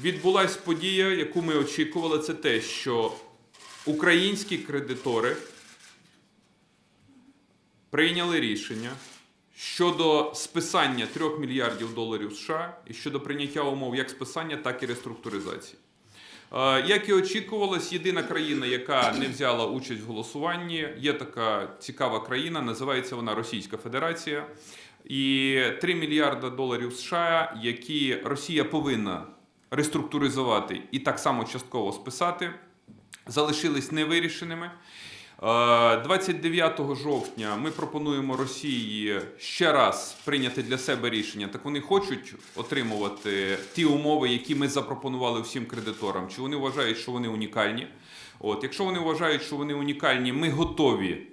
відбулася подія, яку ми очікували, це те, що українські кредитори прийняли рішення щодо списання 3 мільярдів доларів США і щодо прийняття умов як списання, так і реструктуризації. Е, Як і очікувалось, єдина країна, яка не взяла участь в голосуванні, є така цікава країна, називається вона Російська Федерація. І 3 мільярда доларів США, які Росія повинна реструктуризувати і так само частково списати, залишились невирішеними. Е, 29 жовтня ми пропонуємо Росії ще раз прийняти для себе рішення. Так вони хочуть отримувати ті умови, які ми запропонували всім кредиторам. Чи вони вважають, що вони унікальні? От, якщо вони вважають, що вони унікальні, ми готові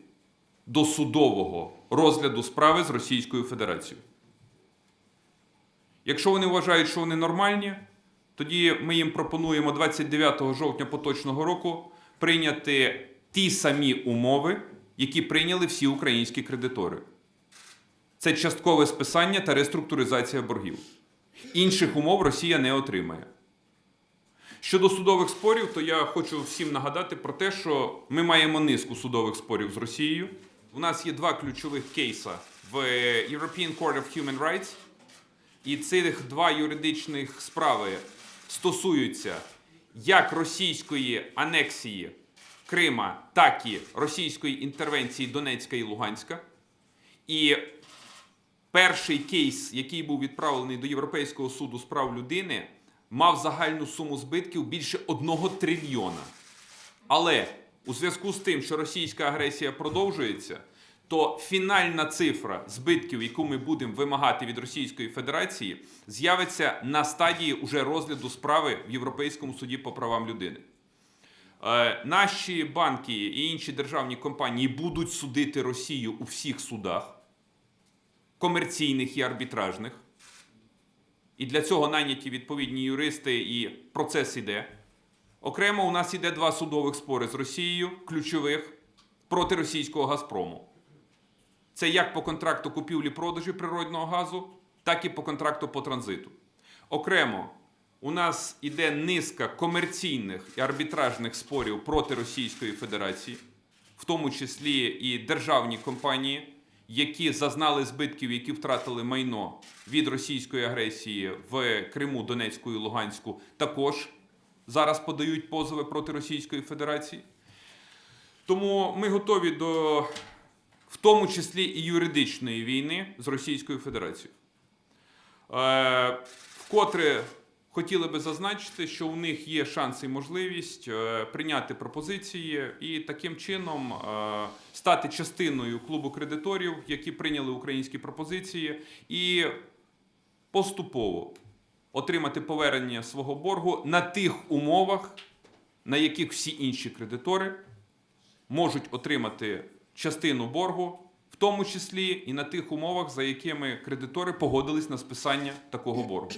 до судового розгляду справи з Російською Федерацією. Якщо вони вважають, що вони нормальні, тоді ми їм пропонуємо 29 жовтня поточного року прийняти ті самі умови, які прийняли всі українські кредитори. Це часткове списання та реструктуризація боргів. Інших умов Росія не отримає. Щодо судових спорів, то я хочу всім нагадати про те, що ми маємо низку судових спорів з Росією. У нас є два ключових кейса в European Court of Human Rights. І цих два юридичних справи стосуються як російської анексії Крима, так і російської інтервенції Донецька і Луганська. І перший кейс, який був відправлений до Європейського суду з прав людини, мав загальну суму збитків більше одного трильйона. Але у зв'язку з тим, що російська агресія продовжується, то фінальна цифра збитків, яку ми будемо вимагати від Російської Федерації, з'явиться на стадії уже розгляду справи в Європейському суді по правам людини. Е, Наші банки і інші державні компанії будуть судити Росію у всіх судах, комерційних і арбітражних. І для цього найняті відповідні юристи, і процес іде. Окремо, у нас іде два судових спори з Росією, ключових проти російського Газпрому. Це як по контракту купівлі-продажі природного газу, так і по контракту по транзиту. Окремо, у нас іде низка комерційних і арбітражних спорів проти Російської Федерації, в тому числі і державні компанії, які зазнали збитків, які втратили майно від російської агресії в Криму, Донецьку і Луганську, також зараз подають позови проти Російської Федерації. Тому ми готові до, в тому числі і юридичної війни з Російською Федерацією. Е, вкотре хотіли би зазначити, що у них є шанс і можливість е, прийняти пропозиції і таким чином е, стати частиною клубу кредиторів, які прийняли українські пропозиції, і поступово отримати повернення свого боргу на тих умовах, на яких всі інші кредитори можуть отримати частину боргу, в тому числі і на тих умовах, за якими кредитори погодились на списання такого боргу.